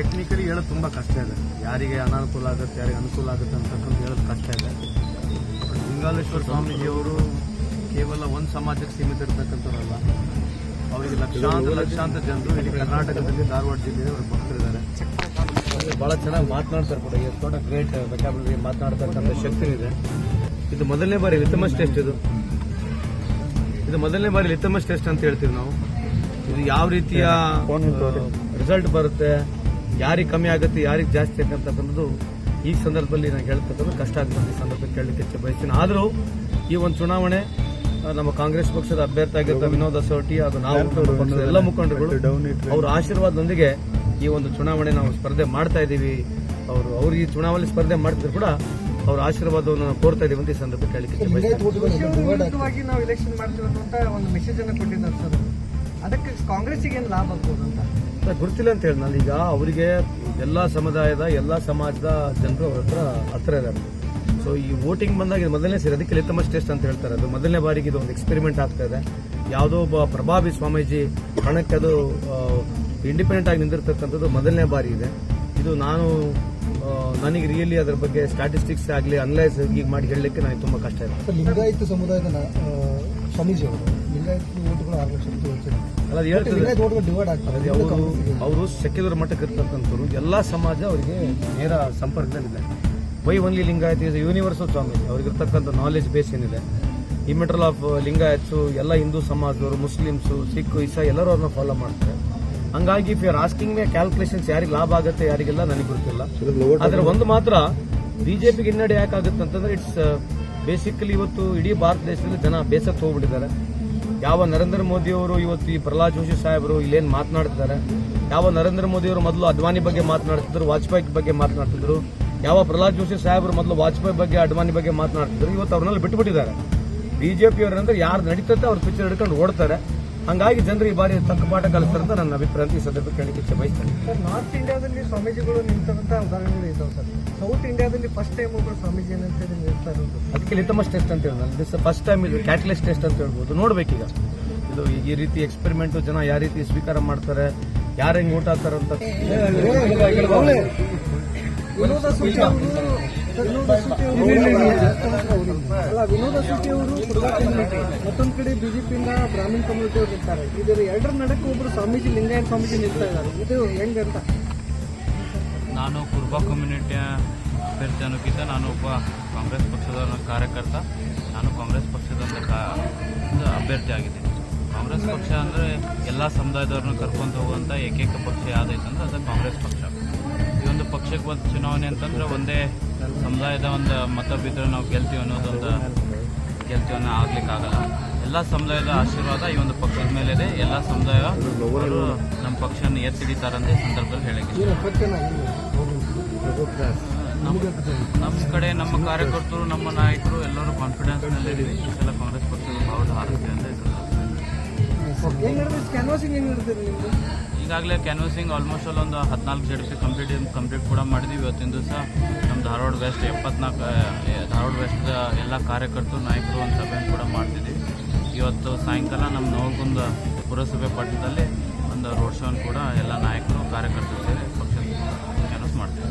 Technically ಹೇಳೋದು ತುಂಬ ಕಷ್ಟ ಇದೆ. ಯಾರಿಗೆ ಅನಾನುಕೂಲ ಆಗುತ್ತೆ ಯಾರಿಗೆ ಅನುಕೂಲ ಆಗುತ್ತೆ ಅಂತಕ್ಕಂಥ ಹೇಳೋದು ಕಷ್ಟ ಇದೆ. ಬಟ್ ಲಿಂಗಾಲೇಶ್ವರ ಸ್ವಾಮೀಜಿಯವರು ಕೇವಲ ಒಂದು ಸಮಾಜಕ್ಕೆ ಸೀಮಿತ ಇರ್ತಕ್ಕಂಥವ್ರಲ್ಲ. ಅವರಿಗೆ ಲಕ್ಷಾಂತರ ಲಕ್ಷಾಂತರ ಜನರು ಇಲ್ಲಿ ಕರ್ನಾಟಕದಲ್ಲಿ ಧಾರವಾಡ ಜಿಲ್ಲೆಯಲ್ಲಿ ಅವರು ಭಕ್ತರಿದ್ದಾರೆ ಭಾಳ ಚೆನ್ನಾಗಿ ಮಾತನಾಡ್ತಾರೆ ಕೂಡ. ಎಷ್ಟು ಗ್ರೇಟ್ ವೆಕ್ಯಾಬುಲರಿ ಮಾತನಾಡ್ತಕ್ಕಂಥ ಶಕ್ತಿ ಇದೆ. ಇದು ಮೊದಲನೇ ಬಾರಿ ಲಿತಮಸ್ ಟೆಸ್ಟ್ ಇದು. ಇದು ಮೊದಲನೇ ಬಾರಿ ಲಿತಮಸ್ ಟೆಸ್ಟ್ ಅಂತ ಹೇಳ್ತೀವಿ ನಾವು. ಇದು ಯಾವ ರೀತಿಯ ರಿಸಲ್ಟ್ ಬರುತ್ತೆ? ಯಾರಿಗೆ ಕಮ್ಮಿ ಆಗುತ್ತೆ ಯಾರಿಗೆ ಜಾಸ್ತಿ ಅಂತಕ್ಕಂಥದ್ದು ಈ ಸಂದರ್ಭದಲ್ಲಿ ನಾನು ಹೇಳ್ತಕ್ಕಂಥದ್ದು ಕಷ್ಟ ಆಗ್ತದೆ ಈ ಸಂದರ್ಭದಲ್ಲಿ ಕೇಳಲಿಕ್ಕೆ ಇಚ್ಛೆ ಬಯಸ್ತೀನಿ ಆದರೂ ಈ ಒಂದು ಚುನಾವಣೆ ನಮ್ಮ ಕಾಂಗ್ರೆಸ್ ಪಕ್ಷದ ಅಭ್ಯರ್ಥಿ ಆಗಿದ್ದ ವಿನೋದ ಅಸೋಟಿ ಅದು ನಾವು ಪಕ್ಷದ ಎಲ್ಲ ಮುಖಂಡರುಗಳು ಅವರ ಆಶೀರ್ವಾದದೊಂದಿಗೆ ಈ ಒಂದು ಚುನಾವಣೆ ನಾವು ಸ್ಪರ್ಧೆ ಮಾಡ್ತಾ ಇದ್ದೀವಿ. ಅವರು ಅವ್ರು ಈ ಚುನಾವಣೆ ಸ್ಪರ್ಧೆ ಮಾಡ್ತಿದ್ರು ಕೂಡ ಅವರ ಆಶೀರ್ವಾದವನ್ನು ನಾವು ಕೋರ್ತಾ ಇದೀವಿ ಅಂತ ಈ ಸಂದರ್ಭ ಕೇಳಲಿಕ್ಕೆ ಅದಕ್ಕೆ ಕಾಂಗ್ರೆಸ್ಸಿಗೆ ಏನು ಲಾಭ ಆಗ್ಬೋದು ಅಂತ? ಗೊತ್ತಿಲ್ಲ ಅಂತ ಹೇಳಿ. ನಾನು ಈಗ ಅವರಿಗೆ ಎಲ್ಲ ಸಮುದಾಯದ ಎಲ್ಲ ಸಮಾಜದ ಜನರು ಅವ್ರ ಹತ್ರ ಹತ್ರ ಇದ್ದಾರೆ. ಸೊ ಈ ವೋಟಿಂಗ್ ಬಂದಾಗ ಇದು ಮೊದಲನೇ ಸರಿ. ಅದಕ್ಕೆ ಲಿತಮಸ್ ಟೆಸ್ಟ್ ಅಂತ ಹೇಳ್ತಾರೆ. ಅದು ಮೊದಲನೇ ಬಾರಿಗೆ ಇದು ಒಂದು ಎಕ್ಸ್ಪೆರಿಮೆಂಟ್ ಆಗ್ತಾ ಇದೆ. ಯಾವುದೋ ಒಬ್ಬ ಪ್ರಭಾವಿ ಸ್ವಾಮೀಜಿ ಹಣಕ್ಕೆ ಅದು ಇಂಡಿಪೆಂಡೆಂಟ್ ಆಗಿ ನಿಂತಿರ್ತಕ್ಕಂಥದ್ದು ಮೊದಲನೇ ಬಾರಿ ಇದೆ. ಇದು ನಾನು ನನಗೆ ರಿಯಲಿ ಅದರ ಬಗ್ಗೆ ಸ್ಟಾಟಿಸ್ಟಿಕ್ಸ್ ಆಗಲಿ ಅನಲೈಸ್ ಈಗ ಮಾಡಿ ಹೇಳಲಿಕ್ಕೆ ನನಗೆ ತುಂಬ ಕಷ್ಟ ಇದೆ. ಲಿಂಗಾಯಿತ ಸಮುದಾಯದ ಸ್ವಾಮೀಜಿ ಅವರು ಲಿಂಗಾಯತ ಓಟ್ಗಳು ಆರು ಲಕ್ಷ ಅಲ್ಲ ಅದು ಹೇಳ್ತದೆ. ಓಟ್ಗಳು ಡಿವೈಡ್ ಆಗ್ತಾರೆ ಅವರು ಅವರು ಸೆಕ್ಯುಲರ್ ಮಟ್ಟಕ್ಕೆ ಇರ್ತಕ್ಕಂಥವ್ರು ಎಲ್ಲ ಸಮಾಜ ಅವರಿಗೆ ನೇರ ಸಂಪರ್ಕದಲ್ಲಿದೆ. Why only Lingayat is universal ಸ್ವಾಮಿ? ಅವ್ರಿಗಿರ್ತಕ್ಕಂಥ ನಾಲೆಜ್ ಬೇಸ್ ಏನಿದೆ? ಈ ಮೆಟ್ರಲ್ ಆಫ್ ಲಿಂಗಾಯತ್ಸು ಎಲ್ಲ ಹಿಂದೂ ಸಮಾಜದವರು ಮುಸ್ಲಿಮ್ಸು ಸಿಖ್ ಇಸಾ ಎಲ್ಲರೂ ಅವ್ರನ್ನ ಫಾಲೋ ಮಾಡ್ತಾರೆ. ಹಂಗಾಗಿ if you asking me calculations ಯಾರಿಗೆ ಲಾಭ ಆಗುತ್ತೆ ಯಾರಿಗೆಲ್ಲ ನನಗೆ ಗೊತ್ತಿಲ್ಲ. ಆದ್ರೆ ಒಂದು ಮಾತ್ರ ಬಿಜೆಪಿಗೆ ಹಿನ್ನಡೆ ಯಾಕಾಗುತ್ತೆ ಅಂತಂದ್ರೆ ಇಟ್ಸ್ ಬೇಸಿಕಲಿ ಇವತ್ತು ಇಡೀ ಭಾರತ ದೇಶದಲ್ಲಿ ಜನ ಬೇಸತ್ತು ಹೋಗ್ಬಿಟ್ಟಿದ್ದಾರೆ. ಯಾವ ನರೇಂದ್ರ ಮೋದಿಯವರು ಇವತ್ತು ಈ ಪ್ರಹ್ಲಾದ್ ಜೋಶಿ ಸಾಹೇಬರು ಇಲ್ಲೇನು ಮಾತನಾಡ್ತಿದ್ದಾರೆ? ಯಾವ ನರೇಂದ್ರ ಮೋದಿಯವರು ಮೊದಲು ಅಡ್ವಾನಿ ಬಗ್ಗೆ ಮಾತನಾಡ್ತಿದ್ರು, ವಾಜಪೇಯಿ ಬಗ್ಗೆ ಮಾತನಾಡ್ತಿದ್ರು? ಯಾವ ಪ್ರಹ್ಲಾದ್ ಜೋಶಿ ಸಾಹೇಬರು ಮೊದಲು ವಾಜಪೇಯಿ ಬಗ್ಗೆ ಅಡ್ವಾನಿ ಬಗ್ಗೆ ಮಾತನಾಡ್ತಿದ್ರು? ಇವತ್ತು ಅವ್ರನ್ನೆಲ್ಲ ಬಿಟ್ಬಿಟ್ಟಿದ್ದಾರೆ. ಬಿಜೆಪಿ ಅವರಂದ್ರೆ ಯಾರು ನಡೀತತ್ತೆ ಅವ್ರ ಪಿಕ್ಚರ್ ಹಿಡ್ಕೊಂಡು ಓಡ್ತಾರೆ. ಹಂಗಾಗಿ ಜನರು ಈ ಬಾರಿ ತಕ್ಕ ಪಾಠ ಕಲಿಸ್ತಾರೆ ಅಂತ ನನ್ನ ಅಭಿಪ್ರಾಯ ಈ ಸಂದರ್ಭ ಕೇಳಲಿಕ್ಕೆ ಇಚ್ಛೆ ಬಯಸ್ತೇನೆ ಸರ್ ನಾರ್ತ್ ಇಂಡಿಯಾದಲ್ಲಿ ಸ್ವಾಮೀಜಿಗಳು ನಿಂತಂತ ಉದಾಹರಣೆಗಳು ಇದ್ದಾವೆ ಸರ್ ಸೌತ್ ಇಂಡಿಯಾದಲ್ಲಿ ಫಸ್ಟ್ ಟೈಮ್ ಒಬ್ಬರು ಸ್ವಾಮೀಜಿ ಏನಂತ ನಿಲ್ತಾ ಇರೋದು ಅದಕ್ಕೆ ಲಿತಮಸ್ ಟೆಸ್ಟ್ ಅಂತ ನಾನು ದಿಸ್ ಫಸ್ಟ್ ಟೈಮ್ ಇದು ಕ್ಯಾಟ್ಲೆಸ್ ಟೆಸ್ಟ್ ಅಂತ ಹೇಳ್ಬೋದು ನೋಡ್ಬೇಕೀಗ ಇದು ಈ ರೀತಿ ಎಕ್ಸ್ಪೆರಿಮೆಂಟ್ ಜನ ಯಾವ ರೀತಿ ಸ್ವೀಕಾರ ಮಾಡ್ತಾರೆ ಯಾರು ಹೆಂಗ್ ಊಟ ಆಗ್ತಾರೆ ಅಂತ ಅಲ್ಲ ವಿನೋದ ಸೂಚಿ ಅವರು ಮತ್ತೊಂದ್ ಕಡೆ ಬಿಜೆಪಿಯಿಂದ ಬ್ರಾಹ್ಮಣ ಕಮ್ಯುನಿಟಿ ಅವರು ಇರ್ತಾರೆ ಇದರ ಎರಡರ ನಡಕ್ಕೆ ಒಬ್ರು ಸ್ವಾಮೀಜಿ ಲಿಂಗಾಯತ್ ಸ್ವಾಮೀಜಿ ನಿಲ್ತಾ ಇದ್ದಾರೆ ಇದು ಹೆಂಗಂತ ನಾನು ಕುರ್ಬಾ ಕಮ್ಯುನಿಟಿಯ ಅಭ್ಯರ್ಥಿ ಅನ್ನೋಕ್ಕಿಂತ ನಾನು ಒಬ್ಬ ಕಾಂಗ್ರೆಸ್ ಪಕ್ಷದ ಕಾರ್ಯಕರ್ತ. ನಾನು ಕಾಂಗ್ರೆಸ್ ಪಕ್ಷದ ಅಭ್ಯರ್ಥಿ ಆಗಿದ್ದೀನಿ. ಕಾಂಗ್ರೆಸ್ ಪಕ್ಷ ಅಂದರೆ ಎಲ್ಲ ಸಮುದಾಯದವ್ರನ್ನ ಕರ್ಕೊಂಡು ಹೋಗುವಂಥ ಏಕೈಕ ಪಕ್ಷ ಯಾವುದೈತೆ ಅಂದರೆ ಅದು ಕಾಂಗ್ರೆಸ್ ಪಕ್ಷ. ಒಂದು ಚುನಾವಣೆ ಅಂತಂದ್ರೆ ಒಂದೇ ಸಮುದಾಯದ ಒಂದು ಮತ ನಾವು ಗೆಲ್ತೀವಿ ಅನ್ನೋದೊಂದು ಗೆಲ್ತೀವಿ ಅನ್ನೋ ಆಗ್ಲಿಕ್ಕಾಗಲ್ಲ. ಎಲ್ಲ ಸಮುದಾಯದ ಆಶೀರ್ವಾದ ಈ ಒಂದು ಪಕ್ಷದ ಮೇಲೆ ಇದೆ ಎಲ್ಲ ಸಮುದಾಯ ಅವರು ನಮ್ಮ ಪಕ್ಷನ ಎತ್ತಿಡಿತಾರಂತ ಸಂದರ್ಭದಲ್ಲಿ ಹೇಳಕ್ಕೆ ನಮ್ಮ ಕಡೆ ನಮ್ಮ ಕಾರ್ಯಕರ್ತರು, ನಮ್ಮ ನಾಯಕರು ಎಲ್ಲರೂ ಕಾನ್ಫಿಡೆನ್ಸ್ ಸಲ ಕಾಂಗ್ರೆಸ್ ಪಕ್ಷದ ಬಾವುಟ ಹಾರಿಸ್ತೀವಿ ಅಂತ ಈಗಾಗಲೇ ಕ್ಯಾನ್ವಸಿಂಗ್ ಆಲ್ಮೋಸ್ಟ್ ಅಲ್ಲಿ ಒಂದು ಹದಿನಾಲ್ಕು ಜಡ್ ಪಿ ಕಂಪ್ಲೀಟ್ ಕಂಪ್ಲೀಟ್ ಕೂಡ ಮಾಡಿದ್ವಿ. ಇವತ್ತಿನ ದಿವಸ ನಮ್ಮ ಧಾರವಾಡ ವೆಸ್ಟ್ ಎಪ್ಪತ್ನಾಲ್ಕು ಧಾರವಾಡ ವೆಸ್ಟ್ ಎಲ್ಲ ಕಾರ್ಯಕರ್ತರು, ನಾಯಕರು ಒಂದು ಸಭೆಯನ್ನು ಕೂಡ ಮಾಡ್ತಿದ್ದೀವಿ ಇವತ್ತು ಸಾಯಂಕಾಲ ನಮ್ಮ ನವಗುಂದ ಪುರಸಭೆ ಪಟ್ಟಣದಲ್ಲಿ ಒಂದು ರೋಡ್ ಶೋನ್ ಕೂಡ ಎಲ್ಲ ನಾಯಕರು, ಕಾರ್ಯಕರ್ತರು ಸೇರಿ ಪಕ್ಷ ಕ್ಯಾನ್ವಸ್ ಮಾಡ್ತೀವಿ